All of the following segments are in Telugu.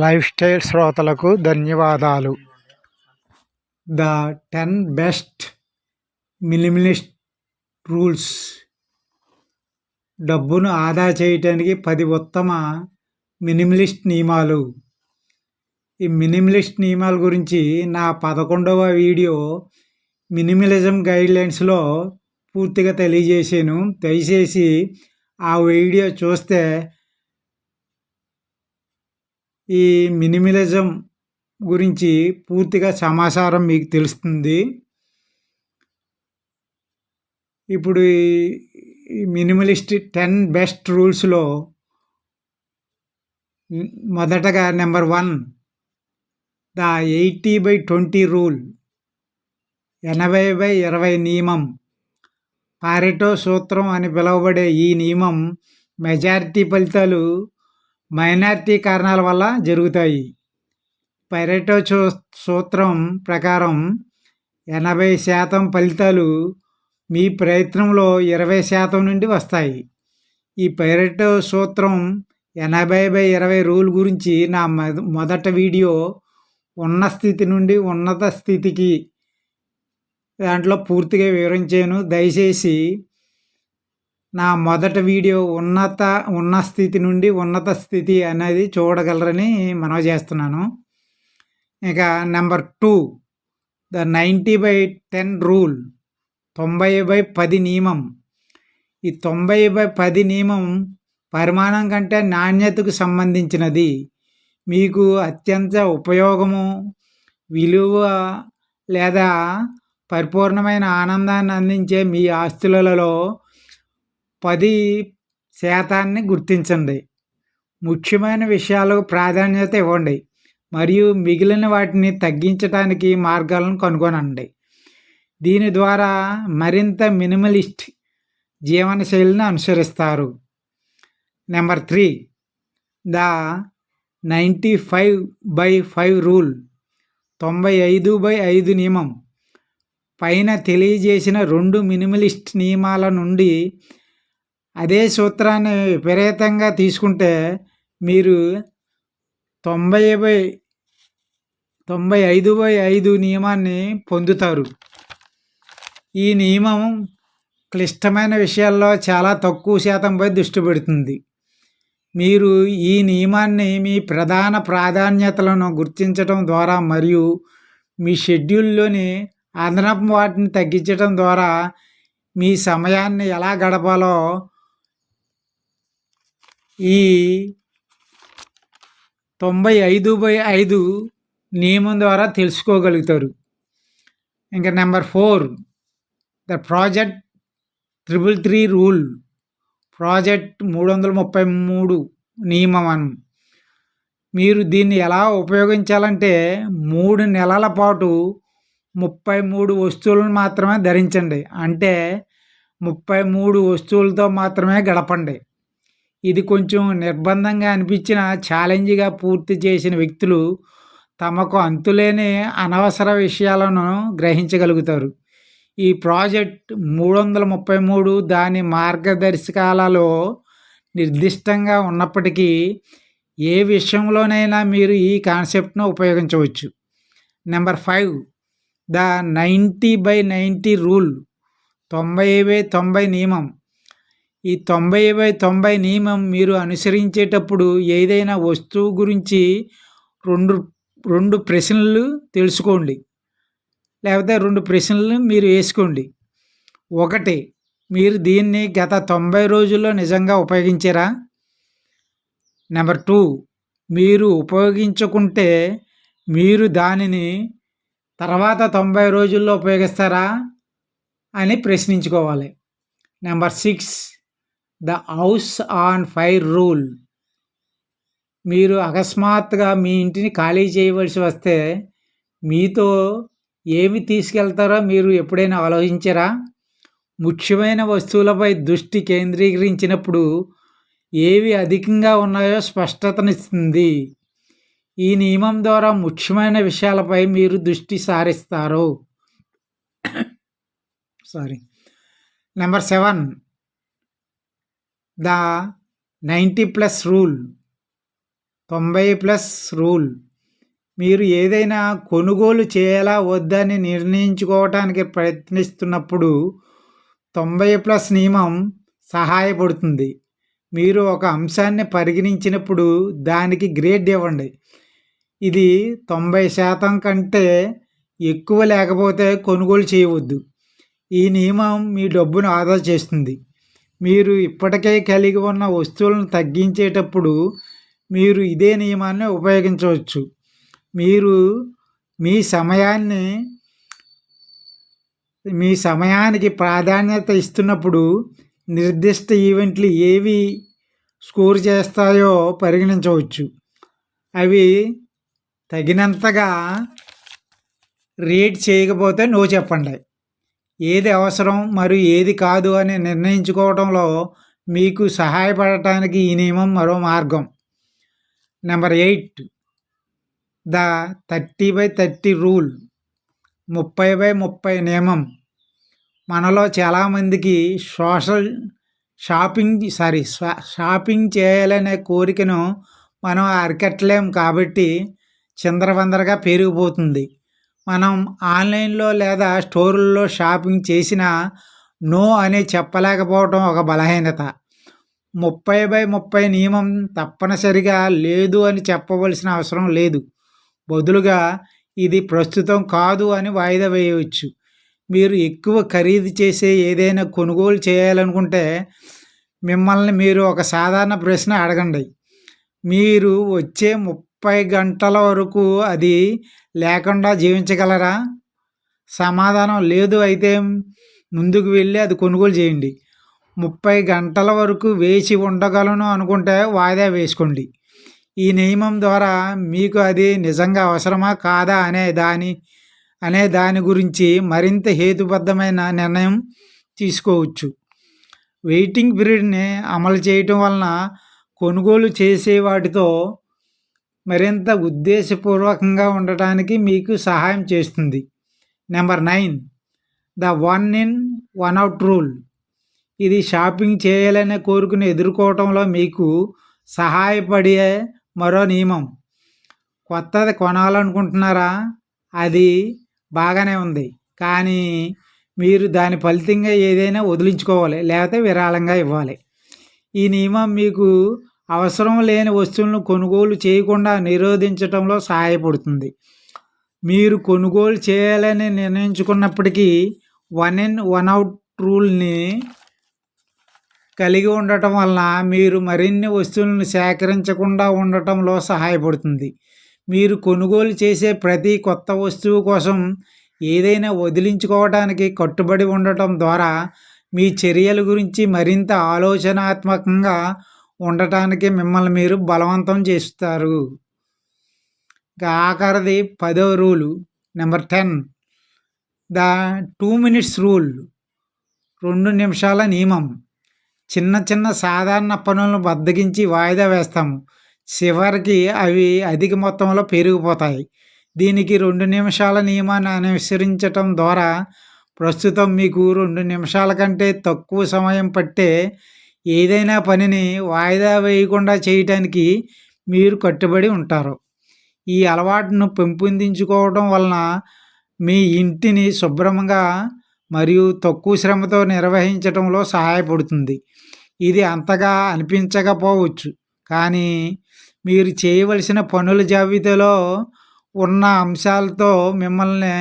లైఫ్ స్టైల్ శ్రోతలకు ధన్యవాదాలు. The ten best minimalist rules. డబ్బును ఆదా చేయటానికి పది ఉత్తమ మినిమలిస్ట్ నియమాలు. ఈ మినిమలిస్ట్ నియమాల గురించి నా పదకొండవ వీడియో మినిమలిజం గైడ్లైన్స్లో పూర్తిగా తెలియజేసాను. దయచేసి ఆ వీడియో చూస్తే ఈ మినిమలిజం గురించి పూర్తిగా సమాచారం మీకు తెలుస్తుంది. ఇప్పుడు ఈ మినిమలిస్ట్ టెన్ బెస్ట్ రూల్స్లో మొదటగా number one the eighty by twenty rule ఎనభై బై ఇరవై నియమం పారెటో సూత్రం అని పిలువబడే ఈ నియమం మెజారిటీ ఫలితాలు మైనారిటీ కారణాల వల్ల జరుగుతాయి. పైరెటో చూ సూత్రం ప్రకారం ఎనభై శాతం ఫలితాలు మీ ప్రయత్నంలో ఇరవై శాతం నుండి వస్తాయి. ఈ పైరెటో సూత్రం ఎనభై బై ఇరవై రూల్ గురించి నా మొదట వీడియో ఉన్న స్థితి నుండి ఉన్నత స్థితికి దాంట్లో పూర్తిగా వివరించాను. దయచేసి నా మొదటి వీడియో ఉన్నత ఉన్న స్థితి నుండి ఉన్నత స్థితి అనేది చూడగలరని మనవి చేస్తున్నాను. ఇక number two the ninety by ten rule తొంభై బై పది నియమం. ఈ తొంభై బై పది నియమం పరిమాణం కంటే నాణ్యతకు సంబంధించినది. మీకు అత్యంత ఉపయోగము విలువ లేదా పరిపూర్ణమైన ఆనందాన్ని అందించే మీ ఆస్తులలో పది శాతాన్ని గుర్తించండి. ముఖ్యమైన విషయాలకు ప్రాధాన్యత ఇవ్వండి. మరియు మిగిలిన వాటిని తగ్గించడానికి మార్గాలను కనుగొనండి. దీని ద్వారా మరింత మినిమలిస్ట్ జీవనశైలిని అనుసరిస్తారు. Number three. The ninety five by five rule. తొంభై ఐదు బై ఐదు నియమం. పైన తెలియజేసిన రెండు మినిమలిస్ట్ నియమాల నుండి అదే సూత్రాన్ని విపరీతంగా తీసుకుంటే మీరు తొంభై బై తొంభై ఐదు బై ఐదు నియమాన్ని పొందుతారు. ఈ నియమం క్లిష్టమైన విషయాల్లో చాలా తక్కువ శాతంపై దృష్టి పెడుతుంది. మీరు ఈ నియమాన్ని మీ ప్రధాన ప్రాధాన్యతలను గుర్తించడం ద్వారా మరియు మీ షెడ్యూల్లోని అదనపు వాటిని తగ్గించడం ద్వారా మీ సమయాన్ని ఎలా గడపాలో ఈ తొంభై ఐదు బై ఐదు నియమం ద్వారా తెలుసుకోగలుగుతారు. ఇంకా number four the project triple three rule project మూడు వందల ముప్పై మూడు నియమం అని. మీరు దీన్ని ఎలా ఉపయోగించాలంటే మూడు నెలల పాటు ముప్పై మూడు వస్తువులను మాత్రమే ధరించండి. అంటే ముప్పై మూడు వస్తువులతో మాత్రమే గడపండి. ఇది కొంచెం నిర్బంధంగా అనిపించిన ఛాలెంజ్గా పూర్తి చేసిన వ్యక్తులు తమకు అంతులేని అనవసర విషయాలను గ్రహించగలుగుతారు. ఈ ప్రాజెక్ట్ మూడు వందల ముప్పై మూడు దాని మార్గదర్శకాలలో నిర్దిష్టంగా ఉన్నప్పటికీ ఏ విషయంలోనైనా మీరు ఈ కాన్సెప్ట్ను ఉపయోగించవచ్చు. Number five the ninety by ninety rule తొంభై బై తొంభై నియమం. ఈ తొంభై బై తొంభై నియమం మీరు అనుసరించేటప్పుడు ఏదైనా వస్తువు గురించి రెండు రెండు ప్రశ్నలు తెలుసుకోండి. లేకపోతే రెండు ప్రశ్నలు మీరు వేసుకోండి. ఒకటి మీరు దీన్ని గత తొంభై రోజుల్లో నిజంగా ఉపయోగించారా? నెంబర్ టూ మీరు ఉపయోగించుకుంటే మీరు దానిని తర్వాత తొంభై రోజుల్లో ఉపయోగిస్తారా అని ప్రశ్నించుకోవాలి. Number six the house on fire rule. మీరు అకస్మాత్తుగా మీ ఇంటిని ఖాళీ చేయవలసి వస్తే మీతో ఏమి తీసుకెళ్తారో మీరు ఎప్పుడైనా ఆలోచించరా? ముఖ్యమైన వస్తువులపై దృష్టి కేంద్రీకరించినప్పుడు ఏవి అధికంగా ఉన్నాయో స్పష్టతనిస్తుంది. ఈ నియమం ద్వారా ముఖ్యమైన విషయాలపై మీరు దృష్టి సారిస్తారు. Sorry number seven the ninety plus rule తొంభై ప్లస్ రూల్. మీరు ఏదైనా కొనుగోలు చేయాలా వద్దని నిర్ణయించుకోవటానికి ప్రయత్నిస్తున్నప్పుడు తొంభై ప్లస్ నియమం సహాయపడుతుంది. మీరు ఒక అంశాన్ని పరిగణించినప్పుడు దానికి గ్రేడ్ ఇవ్వండి. ఇది తొంభై శాతం కంటే ఎక్కువ లేకపోతే కొనుగోలు చేయవద్దు. ఈ నియమం మీ డబ్బును ఆదా చేస్తుంది. మీరు ఇప్పటికే కలిగి ఉన్న వస్తువులను తగ్గించేటప్పుడు మీరు ఇదే నియమాన్ని ఉపయోగించవచ్చు. మీరు మీ సమయాన్ని మీ సమయానికి ప్రాధాన్యత ఇస్తున్నప్పుడు నిర్దిష్ట ఈవెంట్లు ఏవి స్కోర్ చేస్తాయో పరిగణించవచ్చు. అవి తగినంతగా రేట్ చేయకపోతే నో చెప్పండి. ఏది అవసరం మరియు ఏది కాదు అని నిర్ణయించుకోవడంలో మీకు సహాయపడటానికి ఈ నియమం మరో మార్గం. Number eight the thirty by thirty rule ముప్పై బై ముప్పై నియమం. మనలో చాలామందికి సోషల్ షాపింగ్ సారీ షాపింగ్ చేయాలనే కోరికను మనం అరికట్టలేం కాబట్టి చిందరవందరగా పెరిగిపోతుంది మనం ఆన్లైన్లో లేదా స్టోర్లలో షాపింగ్ చేసిన నో అని చెప్పలేకపోవడం ఒక బలహీనత. ముప్పై బై ముప్పై నియమం తప్పనిసరిగా లేదు అని చెప్పవలసిన అవసరం లేదు. బదులుగా ఇది ప్రస్తుతం కాదు అని వాయిదా వేయవచ్చు. మీరు ఎక్కువ ఖరీదు చేసే ఏదైనా కొనుగోలు చేయాలనుకుంటే మిమ్మల్ని మీరు ఒక సాధారణ ప్రశ్న అడగండి. మీరు వచ్చే ముప్పై గంటల వరకు అది లేకుండా జీవించగలరా? సమాధానం లేదు అయితే ముందుకు వెళ్ళి అది కొనుగోలు చేయండి. ముప్పై గంటల వరకు వేచి ఉండగలను అనుకుంటే వాయిదా వేసుకోండి. ఈ నియమం ద్వారా మీకు అది నిజంగా అవసరమా కాదా అనే దాని అనే దాని గురించి మరింత హేతుబద్ధమైన నిర్ణయం తీసుకోవచ్చు. వెయిటింగ్ పీరియడ్ని అమలు చేయటం వలన కొనుగోలు చేసే వాటితో మరింత ఉద్దేశపూర్వకంగా ఉండటానికి మీకు సహాయం చేస్తుంది. Number nine the one in one out rule ఇది షాపింగ్ చేయాలనే కోరికను ఎదుర్కోవటంలో మీకు సహాయపడే మరో నియమం. కొత్తది కొనాలనుకుంటున్నారా? అది బాగానే ఉంది. కానీ మీరు దాని ఫలితంగా ఏదైనా వదిలించుకోవాలి. లేకపోతే విరాళంగా ఇవ్వాలి. ఈ నియమం మీకు అవసరం లేని వస్తువులను కొనుగోలు చేయకుండా నిరోధించడంలో సహాయపడుతుంది. మీరు కొనుగోలు చేయాలని నిర్ణయించుకున్నప్పటికీ వన్ ఇన్ వన్ అవుట్ రూల్ని కలిగి ఉండటం వలన మీరు మరిన్ని వస్తువులను సేకరించకుండా ఉండటంలో సహాయపడుతుంది. మీరు కొనుగోలు చేసే ప్రతి కొత్త వస్తువు కోసం ఏదైనా వదిలించుకోవడానికి కట్టుబడి ఉండటం ద్వారా మీ చర్యల గురించి మరింత ఆలోచనాత్మకంగా ఉండటానికి మిమ్మల్ని మీరు బలవంతం చేస్తారు. ఇంకా ఆఖరిది పదవ rule number ten. The two minutes rule రెండు నిమిషాల నియమం. చిన్న చిన్న సాధారణ పనులను బద్దగించి వాయిదా వేస్తాము చివరికి అవి అధిక మొత్తంలో పెరిగిపోతాయి. దీనికి రెండు నిమిషాల నియమాన్ని అనుసరించటం ద్వారా ప్రస్తుతం మీకు రెండు నిమిషాల కంటే తక్కువ సమయం పట్టే ఏదైనా పనిని వాయిదా వేయకుండా చేయటానికి మీరు కట్టుబడి ఉంటారు. ఈ అలవాటును పెంపొందించుకోవడం వలన మీ ఇంటిని శుభ్రంగా మరియు తక్కువ శ్రమతో నిర్వహించడంలో సహాయపడుతుంది. ఇది అంతగా అనిపించకపోవచ్చు. కానీ మీరు చేయవలసిన పనుల జాబితాలో ఉన్న అంశాలతో మిమ్మల్ని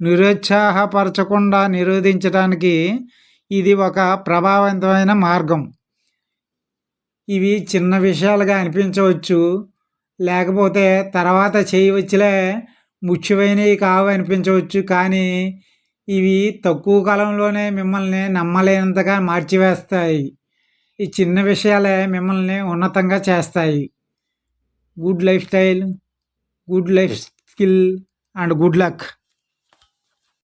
నిరుత్సాహపరచకుండా నిరోధించడానికి ఇది ఒక ప్రభావవంతమైన మార్గం. ఇవి చిన్న విషయాలుగా అనిపించవచ్చు. లేకపోతే తర్వాత చేయవచ్చులే ముఖ్యమైనవి కావు అనిపించవచ్చు. కానీ ఇవి తక్కువ కాలంలోనే మిమ్మల్ని నమ్మలేనంతగా మార్చివేస్తాయి. ఈ చిన్న విషయాలే మిమ్మల్ని ఉన్నతంగా చేస్తాయి. Good lifestyle good life skill and good luck.